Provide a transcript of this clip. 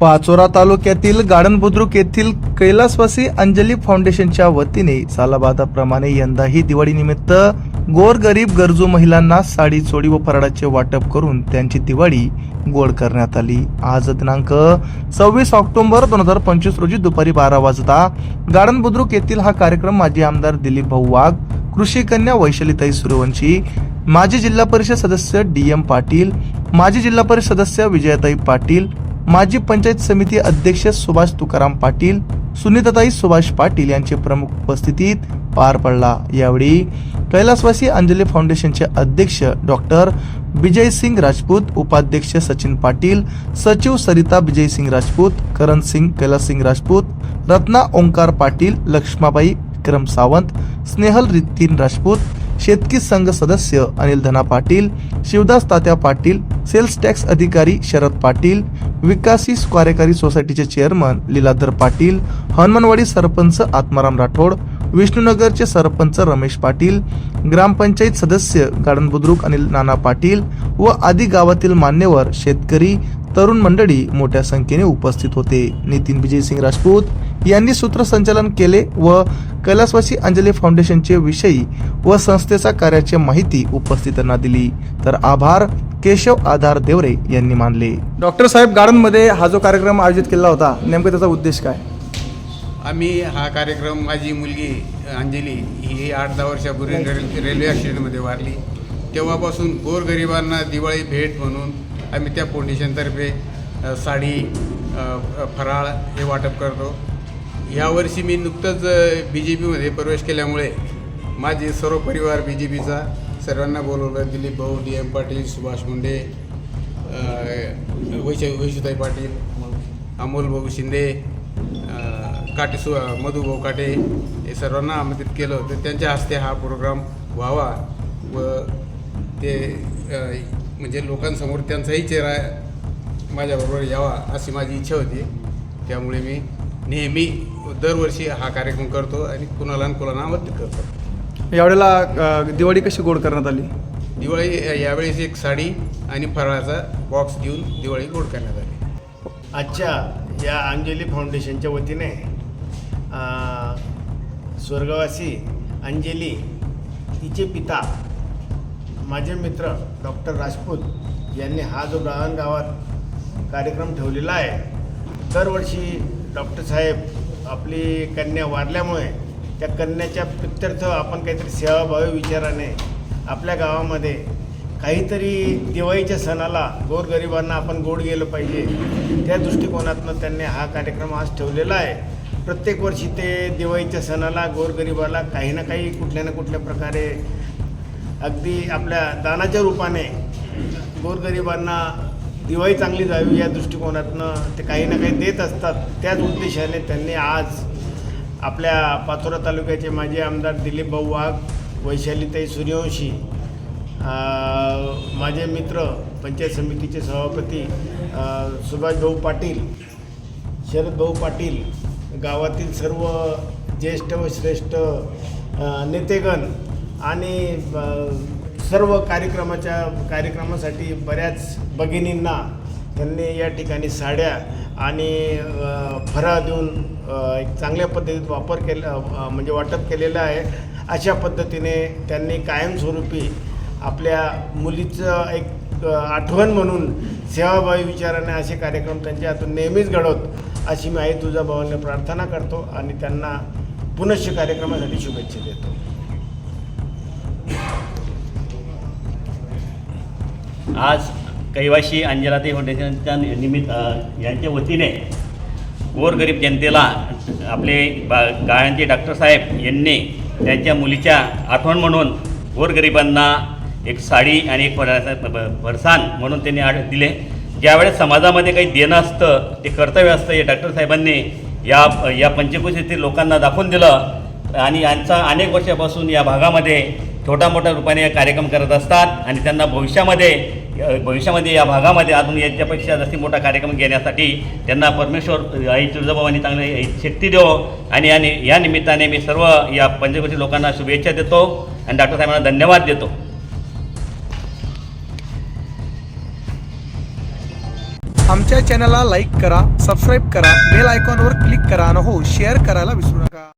पाचोरा तालुक्यातील गार्डन बुद्रुक येथील कैलासवासी अंजली फाउंडेशनच्या वतीने सालाबादाप्रमाणे यंदाही दिवाळीनिमित्त गोरगरीब गरजू महिलांना साडी चोळी व फराळाचे वाटप करून त्यांची दिवाळी गोड करण्यात आली. आज दिनांक सव्वीस ऑक्टोबर दोन हजार पंचवीस रोजी दुपारी बारा वाजता गार्डन बुद्रुक येथील हा कार्यक्रम माजी आमदार दिलीप भाऊ वाघ कृषी कन्या वैशालीताई सूर्यवंशी माजी जिल्हा परिषद सदस्य डी एम पाटील माजी जिल्हा परिषद सदस्य विजयाताई पाटील माजी पंचायत समिती अध्यक्ष सुभाष तुकाराम पाटील सुनीताताई सुभाष पाटील यांचे प्रमुख उपस्थितीत पार पडला. यावेळी कैलासवासी अंजली फाउंडेशनचे अध्यक्ष डॉक्टर विजय सिंग राजपूत उपाध्यक्ष सचिन पाटील सचिव सरिता विजय सिंग राजपूत करण सिंग कैलास सिंग राजपूत रत्ना ओंकार पाटील लक्ष्माबाई विक्रम सावंत स्नेहल रितीन राजपूत शेतकी संघ सदस्य अनिल धना पाटील शिवदास तात्या पाटील सेल्स टॅक्स अधिकारी शरद पाटील विकासी कार्यकारी सोसायटीचे चेअरमन लीलाधर पाटील हनुमानवाडी सरपंच आत्माराम राठोड विष्णुनगरचे सरपंच रमेश पाटील ग्रामपंचायत सदस्य गार्डन बुद्रुक अनिल नाना पाटील व आदी गावातील मान्यवर शेतकरी तरुण मंडळी मोठ्या संख्येने उपस्थित होते. नितीन विजय सिंग राजपूत यांनी सूत्रसंचालन केले व कैलासवासी अंजली फाउंडेशनचे विषयी व संस्थेचा कार्याची माहिती उपस्थितांना दिली. तर आभार केशव आधार देवरे यांनी मानले. डॉक्टर साहेब गार्डनमध्ये हा जो कार्यक्रम आयोजित केला होता नेमका त्याचा उद्देश काय? आम्ही हा कार्यक्रम माझी मुलगी अंजली ही आठ दहा वर्षापूर्वी रेल रेल्वे ॲक्सिडेंटमध्ये वारली. तेव्हापासून गोरगरिबांना दिवाळी भेट म्हणून आम्ही त्या फाउंडेशनतर्फे साडी फराळ हे वाटप करतो. यावर्षी मी नुकतंच बी जे पीमध्ये प्रवेश केल्यामुळे माझे सर्व परिवार बी जे पीचा सर्वांना बोलवलं. दिलीप भाऊ डी एम पाटील सुभाष मुंडे वैशा वैश वैशुताई पाटील अमोल भाऊ शिंदे काटे सु मधुभाऊ काटे हे सर्वांना आमंत्रित केलं होतं. त्यांच्या हस्ते हा प्रोग्राम व्हावा व ते म्हणजे लोकांसमोर त्यांचाही चेहरा माझ्याबरोबर यावा अशी माझी इच्छा होती. त्यामुळे मी नेहमी दरवर्षी हा कार्यक्रम करतो आणि कुणाला न कुणाला आमंत्रित करतो. यावेळेला अ, दिवाळी कशी गोड करण्यात आली? दिवाळी यावेळेस एक साडी आणि फराळाचा बॉक्स देऊन दिवाळी गोड करण्यात आली. आजच्या या अंजली फाउंडेशनच्या वतीने स्वर्गवासी अंजली तिचे पिता माझे मित्र डॉक्टर राजपूत यांनी हा जो गावात कार्यक्रम ठेवलेला आहे दरवर्षी डॉक्टर साहेब आपली कन्या वारल्यामुळे त्या कन्याच्या प्रित्यर्थ आपण काहीतरी सेवाभावी विचाराने आपल्या गावामध्ये काहीतरी दिवाळीच्या सणाला गोरगरिबांना आपण गोड गेलं पाहिजे त्या दृष्टिकोनातनं त्यांनी हा कार्यक्रम आज ठेवलेला आहे. प्रत्येक वर्षी ते दिवाळीच्या सणाला गोरगरिबाला काही ना काही कुठल्या ना कुठल्या प्रकारे अगदी आपल्या दानाच्या रूपाने गोरगरिबांना दिवाळी चांगली जावी या दृष्टिकोनातनं ते काही ना काही देत असतात. त्याच उद्देशाने त्यांनी आज आपल्या पाचोरा तालुक्याचे माजी आमदार दिलीप भाऊ वाघ वैशालीताई सूर्यवंशी माझे मित्र पंचायत समितीचे सभापती सुभाषभाऊ पाटील शरदभाऊ पाटील गावातील सर्व ज्येष्ठ व श्रेष्ठ नेतेगण आणि सर्व कार्यक्रमाच्या कार्यक्रमासाठी बऱ्याच भगिनींना त्यांनी या ठिकाणी साड्या आणि फरा देऊन एक चांगल्या पद्धतीत वापर केला म्हणजे वाटप केलेलं आहे. अशा पद्धतीने त्यांनी कायमस्वरूपी आपल्या मुलीचं एक आठवण म्हणून सेवाभावी विचाराने असे कार्यक्रम त्यांच्या हातून नेहमीच घडवत अशी मी आई तुळजाभवानी प्रार्थना करतो आणि त्यांना पुनश्च कार्यक्रमासाठी शुभेच्छा देतो. आज कैवाशी अंजलाताई फाउंडेशनच्या निमित्त यांच्या वतीने गोरगरीब जनतेला आपले बा गाळ्यांचे डॉक्टर साहेब यांनी त्यांच्या मुलीच्या आठवण म्हणून गोरगरिबांना एक साडी आणि एक फराळाचा ब- म्हणून त्यांनी आठ दिले. ज्यावेळेस समाजामध्ये काही देणं असतं ते कर्तव्य असतं हे डॉक्टर साहेबांनी या या येथील लोकांना दाखवून दिलं आणि यांचा अनेक वर्षापासून या भागामध्ये छोटा मोठ्या रूपाने कार्यक्रम करत असतात आणि त्यांना भविष्यामध्ये भविष्यामध्ये या भागामध्ये अजून याच्यापेक्षा जास्ती मोठा कार्यक्रम घेण्यासाठी त्यांना परमेश्वर आई तुळजाभवानी चांगली शक्ती देव. आणि या या निमित्ताने मी सर्व या पंचकोशी लोकांना शुभेच्छा देतो आणि डॉक्टर साहेबांना धन्यवाद देतो. आमच्या चॅनलला लाईक करा सबस्क्राईब करा बेल आयकॉनवर क्लिक करा आणि हो शेअर करायला विसरू नका.